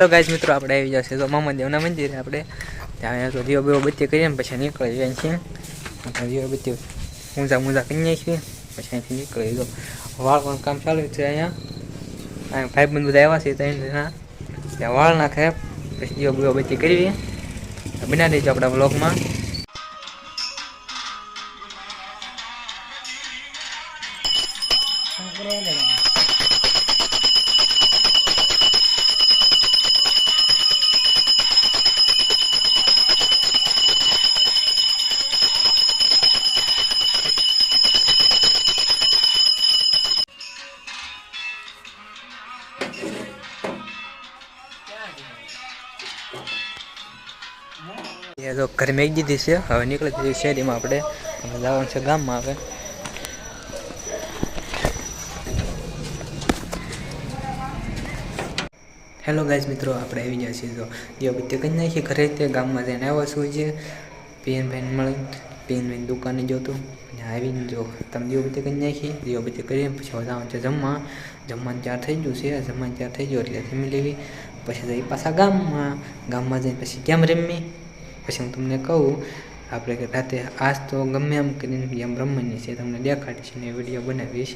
તો ગાઈસ મિત્રો, આપણે આવી જશે તો મામાદેવના મંદિરે આપણે. ત્યાં તો દીવો બીવો બત્તી કરીએ ને પછી નીકળી જાય આપણે દીવો બત્તી ઊંઝા મૂંઝા કરીએ છીએ પછી અહીંથી નીકળી તો વાળવાનું કામ ચાલુ છે અહીંયા. અહીંયા ભાઈ બંધ આવ્યા છે ત્યાં ત્યાં વાળ નાખે, પછી દીવો બીવો બત્તી કરવી બનાવી દઈશું આપણા બ્લોગમાં એ તો ઘરે મેં દીધી છે હવે નીકળી જઈએ શેરીમાં આપણે હવે જવાનું છે ગામમાં હવે હેલો ગાઈઝ મિત્રો આપણે આવી ગયા છીએ તો દીવાબત્તી કરી નાખી ઘરે તે ગામમાં જઈને આવ્યા છું જે પીએનભાઈને મળી પીએનભાઈની દુકાને જોતું અને આવીને જો તમે દીવાબત્તી કરી નાખી દીવાબત્તી કરીને પછી જવાનું છે જમવા જમવાનું ત્યાર થઈ ગયું છે જમવાનું ત્યાર થઈ ગયું એટલે જમી લેવી પછી જઈ પાછા ગામમાં. ગામમાં જઈને પછી કેમ રમી પછી હું તમને કહું, આપણે કે રાતે આજ તો ગમે એમ કરીને ગેમ રમવાની છે તમને દેખાડીશ ને વીડિયો બનાવીશ.